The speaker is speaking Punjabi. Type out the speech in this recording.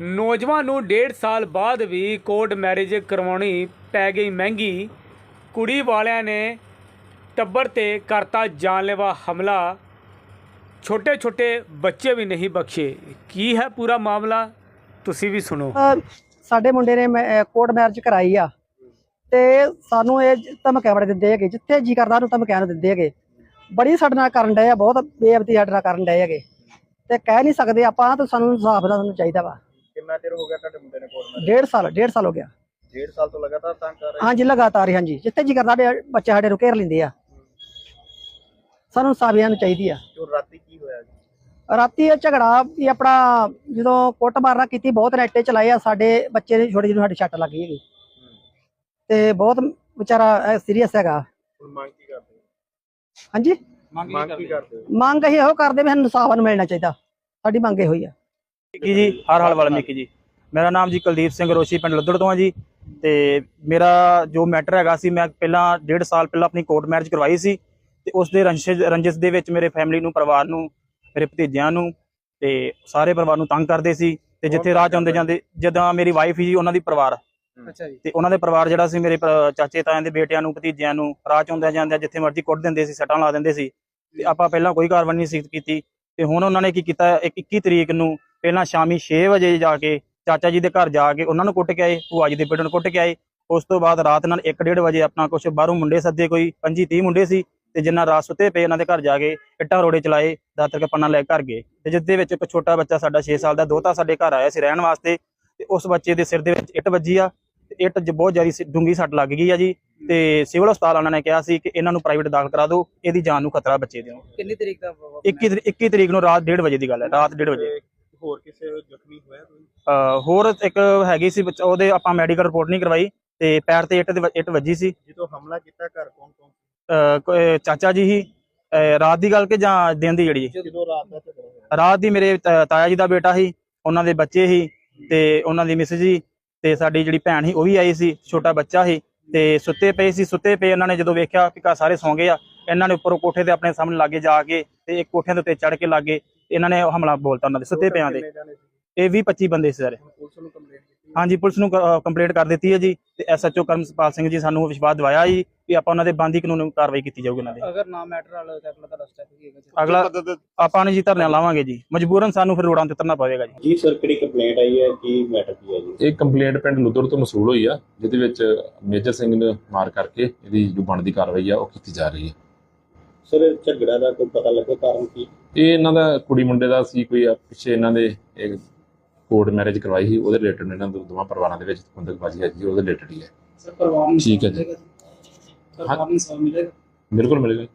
ਨੌਜਵਾਨ ਨੂੰ ਡੇਢ ਸਾਲ ਬਾਅਦ ਵੀ ਕੋਰਟ ਮੈਰਿਜ ਕਰਵਾਉਣੀ ਪੈ ਗਈ ਮਹਿੰਗੀ। ਕੁੜੀ ਵਾਲਿਆਂ ਨੇ ਟੱਬਰ ਤੇ ਕਰਤਾ ਜਾਨਲੇਵਾ ਹਮਲਾ। ਛੋਟੇ ਛੋਟੇ ਬੱਚੇ ਵੀ ਨਹੀਂ ਬਖਸ਼ੇ। ਕੀ ਹੈ ਪੂਰਾ ਮਾਮਲਾ? ਤੁਸੀਂ ਵੀ ਸੁਣੋ। ਸਾਡੇ ਮੁੰਡੇ ਨੇ ਮੈਂ- ਕੋਰਟ ਮੈਰਿਜ ਕਰਾਈ ਆ। ਤੇ ਸਾਨੂੰ ਇਹ ਧਮਕੀਆਂ ਬੜੇ ਦਿੰਦੇ ਹੈਗੇ। ਜਿੱਥੇ ਜੀ ਕਰਦਾ ਉਹਨੂੰ ਧਮਕੀਆਂ ਦਿੰਦੇ ਹੈਗੇ। ਬੜੀ ਸਾਡੇ ਨਾਲ ਕਰਨ ਡਏ ਆ, ਬਹੁਤ ਬੇਅਬਤੀ ਸਾਡੇ ਨਾਲ ਕਰਨ ਡਏ ਹੈਗੇ। ਤੇ ਕਹਿ ਨਹੀਂ ਸਕਦੇ ਆਪਾਂ, ਤਾਂ ਸਾਨੂੰ ਇਨਸਾਫ ਦਾ ਸਾਨੂੰ ਚਾਹੀਦਾ ਵਾ। ਕਿੰਨਾ ਚਿਰ ਹੋ ਗਿਆ ਤੁਹਾਡੇ ਮੁੰਡੇ ਨੇ ਕੋਰਟ ਡੇਢ ਸਾਲ ਡੇਢ ਸਾਲ ਹੋ ਗਿਆ। ਡੇਢ ਸਾਲ ਤੋਂ ਲਗਾਤਾਰ ਤੰਗ ਕਰ ਰਹੇ ਹਾਂਜੀ ਲਗਾਤਾਰ ਹੀ ਹਾਂਜੀ। ਜਿੱਥੇ ਜੀ ਕਰਦਾ ਸਾਡੇ ਬੱਚੇ ਸਾਡੇ ਘੇਰ ਲੈਂਦੇ ਆ। ਸਾਨੂੰ ਇਹਨਾਂ ਨੂੰ ਚਾਹੀਦੀ ਆ। ਜੋ ਰਾਤੀ ਕੀ ਹੋਇਆ ਜੀ? ਰਾਤੀ ਇਹ ਝਗੜਾ ਵੀ ਆਪਣਾ ਜਦੋਂ ਕੁੱਟ ਮਾਰਨਾ ਕੀਤੀ ਬਹੁਤ ਨੈਟੇ ਚਲਾਏ ਆ ਸਾਡੇ ਬੱਚੇ ਦੇ ਛੋਟੇ ਜਿਹੇ ਨੂੰ ਸਾਡੇ ਛੱਟ ਲੱਗ ਗਈ ਹੈਗੀ। ਤੇ ਬਹੁਤ ਵਿਚਾਰਾ ਸੀਰੀਅਸ ਹੈਗਾ। ਹੁਣ ਮੰਗ ਕੀ ਕਰਦੇ ਹੋ? ਹਾਂਜੀ? ਮੰਗ ਕੀ ਕਰਦੇ ਹੋ? ਮੰਗ ਅਸੀਂ ਇਹੋ ਕਰਦੇ ਵੀ ਸਾਨੂੰ ਇਨਸਾਫ ਨੂੰ ਮਿਲਣਾ ਚਾਹੀਦਾ। ਸਾਡੀ ਮੰਗ ਇਹੋ ਹੀ ਆ। ਕੀ ਜੀ ਹਰ ਹਾਲ ਵਾਲਮੀਕੀ ਜੀ। ਮੇਰਾ ਨਾਮ ਜੀ ਕੁਲਦੀਪ ਸਿੰਘ ਰੋਸ਼ੀ ਪਿੰਡ ਲੱਦੜ ਤੋਂ ਆ ਜੀ। ਤੇ ਮੇਰਾ ਜੋ ਮੈਟਰ ਹੈਗਾ ਸੀ ਮੈਂ ਪਹਿਲਾਂ ਡੇਢ ਸਾਲ ਪਹਿਲਾਂ ਆਪਣੀ ਕੋਰਟ ਮੈਰਿਜ ਕਰਵਾਈ ਸੀ। ਤੇ ਉਸ ਦੇ ਰੰਜਿਸ਼ ਰੰਜਿਸ਼ ਦੇ ਵਿੱਚ ਮੇਰੇ ਫੈਮਿਲੀ ਨੂੰ ਪਰਿਵਾਰ ਨੂੰ ਮੇਰੇ ਭਤੀਜਿਆਂ ਨੂੰ ਤੇ ਸਾਰੇ ਪਰਿਵਾਰ ਨੂੰ ਤੰਗ ਕਰਦੇ ਸੀ। ਤੇ ਜਿੱਥੇ ਰਾਹ ਜਾਂਦੇ ਜਾਂਦੇ ਜਦੋਂ ਮੇਰੀ ਵਾਈਫ ਜੀ ਉਹਨਾਂ ਦੀ ਪਰਿਵਾਰ। ਅੱਛਾ ਜੀ। ਤੇ ਉਹਨਾਂ ਦੇ ਪਰਿਵਾਰ ਜਿਹੜਾ ਸੀ ਮੇਰੇ ਚਾਚੇ ਤਾਇਆਂ ਦੇ ਬੇਟਿਆਂ ਨੂੰ ਭਤੀਜਿਆਂ ਨੂੰ ਰਾਹ ਚ ਆਉਂਦਿਆਂ ਜਾਂਦਿਆਂ ਜਿੱਥੇ ਮਰਜ਼ੀ ਕੁੱਟ ਦਿੰਦੇ ਸੀ ਸੱਟਾਂ ਲਾ ਦਿੰਦੇ ਸੀ। ਤੇ ਆਪਾਂ ਪਹਿਲਾਂ ਕੋਈ ਕਾਰਵਾਈ ਨਹੀਂ ਸੀ ਕੀਤੀ। ਤੇ ਹੁਣ ਉਹਨਾਂ ਨੇ ਕੀ ਕੀਤਾ ਇੱਕ 21 ਤਰੀਕ ਨੂੰ ਪਹਿਲਾਂ ਸ਼ਾਮੀ 6 ਵਜੇ ਜਾ ਕੇ ਚਾਚਾ ਜੀ ਦੇ ਘਰ ਜਾ ਕੇ ਉਹਨਾਂ ਨੂੰ ਕੁੱਟ ਕੇ ਆਏ ਭੂਆ ਜੀ ਦੇ ਬੇਟੇ ਨੂੰ ਕੁੱਟ ਕੇ ਆਏ। ਉਸ ਤੋਂ ਬਾਅਦ ਰਾਤ ਨਾਲ 1:30 ਵਜੇ ਆਪਣਾ ਕੁਝ ਬਾਹਰੋਂ ਮੁੰਡੇ ਸੱਦੇ ਕੋਈ 25 30 ਮੁੰਡੇ ਸੀ ਤੇ ਜਿੰਨਾ ਰਾਤ ਸੁੱਤੇ ਪਏ ਇਹਨਾਂ ਦੇ ਘਰ ਜਾ ਕੇ ਇੱਟਾਂ ਰੋੜੇ ਚਲਾਏ ਦਾਤਰ ਕੇ ਪੰਨਾ ਲੈ ਕੇ ਘਰ ਗਏ। ਤੇ ਜਿਸ ਦੇ ਵਿੱਚ ਇੱਕ ਛੋਟਾ ਬੱਚਾ ਸਾਡਾ 6 ਸਾਲ ਦਾ ਦੋਤਾ ਸਾਡੇ ਘਰ ਆਇਆ ਸੀ ਰਹਿਣ ਵਾਸਤੇ ਤੇ ਉਸ ਬੱਚੇ ਦੇ ਸਿਰ ਦੇ ਵਿੱਚ ਇੱਟ ਵੱਜੀ ਆ ਤੇ ਇੱਟ ਜ ਬਹੁਤ ਜ਼ਿਆਦਾ ਡੂੰਗੀ ਸੱਟ ਲੱਗ ਗਈ ਆ ਜੀ ਤੇ ਸਿਵਲ ਹਸਪਤਾਲ ਵਾਲਿਆਂ ਨੇ ਕਿਹਾ ਸੀ ਕਿ ਇਹਨਾਂ ਨੂੰ ਪ੍ਰਾਈਵੇਟ ਦਾਖਲ ਕਰਾ ਦਿਓ ਇਹਦੀ ਜਾਨ ਨੂੰ ਖਤਰਾ ਬੱਚੇ ਦੇ ਨੂੰ ਕਿੰਨੀ ਤਰੀਕ ਦਾ 21 ਤਰੀ- 21 ਤਰੀਕ ਨੂੰ ਰਾਤ 1:30 ਵਜੇ ਦੀ ਗੱਲ ਹੈ ਰਾਤ 1:30 ਵਜੇ। ਹੋਰ ਕਿਸੇ ਜ਼ਖਮੀ ਹੋਇਆ ਕੋਈ? ਅਹ ਹੋਰ ਇੱਕ ਹੈਗੀ ਸੀ ਬੱਚਾ ਉਹਦੇ ਆਪਾਂ ਮੈਡੀਕਲ ਰਿਪੋਰਟ ਨਹੀਂ ਕਰਵਾਈ ਤੇ ਪੈਰ ਤੇ ਇੱਟ ਦੇ ਵ- ਇੱਟ ਵੱਜੀ ਸੀ। ਜਦੋਂ ਹਮਲਾ ਕੀਤਾ ਘਰ ਕੌਣ ਕੌਣ ਅਹ ਕੋਈ ਚਾਚਾ ਜੀ ਹੀ ਅਹ ਰਾਤ ਦੀ ਗੱਲ ਕਿ ਜਾਂ ਦਿਨ ਦੀ ਜਿਹੜੀ? ਸੀ? ਜਦੋਂ ਰਾਤ ਦਾ ਝਗੜਾ ਹੋਇਆ। ਰਾਤ ਦੀ ਮੇਰੇ ਤਾ- ਤਾਇਆ ਜੀ ਦਾ ਬੇਟਾ ਸੀ ਉਹਨਾਂ ਦੇ ਬੱਚੇ ਸੀ ਤੇ ਉਹਨਾਂ ਦੀ ਮਿਸ ਜੀ ਤੇ ਸਾਡੀ ਜਿਹੜੀ ਭੈਣ ਸੀ ਉਹ ਵੀ ਆਈ ਸੀ ਛੋਟਾ ਬੱਚਾ ਸੀ ਤੇ ਸੁੱਤੇ ਪਏ ਸੀ ਸੁੱਤੇ ਪਏ ਇਹਨਾਂ ਨੇ ਜਦੋਂ ਵੇਖਿਆ ਕਿ ਘਰ ਸਾਰੇ ਸੌਂ ਗਏ ਆ ਇਹਨਾਂ ਨੇ ਉੱਪਰੋਂ ਕੋਠੇ ਤੇ ਆਪਣੇ ਸਾਹਮਣੇ ਲਾਗੇ ਜਾ ਕੇ ਤੇ ਇੱਕ ਕੋਠਿਆਂ ਦੇ ਉੱਤੇ ਚੜ ਕੇ ਲਾਗੇ ਇਹਨਾਂ ਨੇ ਹਮਲਾ ਬੋਲਤਾ ਉਹਨਾਂ ਦੇ ਸੁੱਤੇ ਪਿਆਂ ਦੇ? ਇਹ 20 25 ਬੰਦੇ ਸੀ ਸਾਰੇ। ਹਾਂਜੀ ਪੁਲਿਸ ਨੂੰ ਕੰਪਲੇਂਟ ਕਰ ਦਿੱਤੀ ਹੈ ਜੀ ਤੇ ਐਸਐਚਓ ਕਰਮਸਪਾਲ ਸਿੰਘ ਜੀ ਸਾਨੂੰ ਵਿਸ਼ਵਾਸ ਦਿਵਾਇਆ ਜੀ ਕਿ ਆਪਾਂ ਉਹਨਾਂ ਦੇ ਬੰਦੀ ਕਾਨੂੰਨ ਕਾਰਵਾਈ ਕੀਤੀ ਜਾਊਗੀ ਉਹਨਾਂ ਦੇ। ਅਗਰ ਨਾ ਮੈਟਰ ਵਾਲਾ ਤਾਂ ਅਗਲਾ ਤਾਂ ਰਸਤਾ ਕੀ ਹੈਗਾ ਅਗਲਾ ਆਪਾਂ ਨੇ ਜੀ ਧਰਨਾ ਲਾਵਾਂਗੇ ਜੀ। ਮਜਬੂਰਨ ਸਾਨੂੰ ਫਿਰ ਰੋਡਾਂ ਤੇ ਉਤਰਨਾ ਪਵੇਗਾ ਜੀ। ਜੀ ਸਰ ਕਿਹੜੀ ਕੰਪਲੇਂਟ ਆਈ ਹੈ? ਕੀ ਮੈਟਰ ਕੀ ਹੈ ਜੀ? ਇਹ ਕੰਪਲੇਂਟ ਪਿੰਡ ਲੁੱਦਰ ਤੋਂ ਮਸੂਲ ਹੋਈ ਆ ਜਿਹਦੇ ਵਿੱਚ ਮੇਜਰ ਸਿੰਘ ਨੇ ਮਾਰ ਕਰਕੇ ਇਹਦੀ ਜੋ ਬਣਦੀ ਕਾਰਵਾਈ ਆ ਉਹ ਕੀਤੀ ਜਾ ਰਹੀ ਹੈ। ਸਰ ਝਗੜਾ ਦਾ ਕੋਈ ਪਤਾ ਲੱਗਾ ਕਾਰਨ ਕੀ? ਇਹ ਇਹਨਾਂ ਦਾ ਕੁੜੀ ਮੁੰਡੇ ਦਾ ਸੀ ਕੋਈ ਪਿੱਛੇ ਇਹਨਾਂ ਦੇ ਇੱਕ ਕੋਰਟ ਮੈਰਿਜ ਕਰਵਾਈ ਸੀ ਉਹਦੇ ਰਿਲੇਟਡ ਇਹਨਾਂ ਦੋ ਦੋਵਾਂ ਪਰਿਵਾਰਾਂ ਦੇ ਵਿੱਚ ਖੁੰਦਕਬਾਜ਼ੀ ਹੈ ਜੀ ਉਹਦੇ ਰਿਲੇਟਡ ਹੀ ਹੈ। ਸਰ ਪਰਿਵਾਰ ਨੂੰ ਠੀਕ ਹੈ ਜੀ। ਪਰਿਵਾਰ ਨੂੰ ਇਨਸਾਫ਼ ਮਿਲੇਗਾ। ਬਿਲਕੁਲ ਮਿਲੇਗਾ।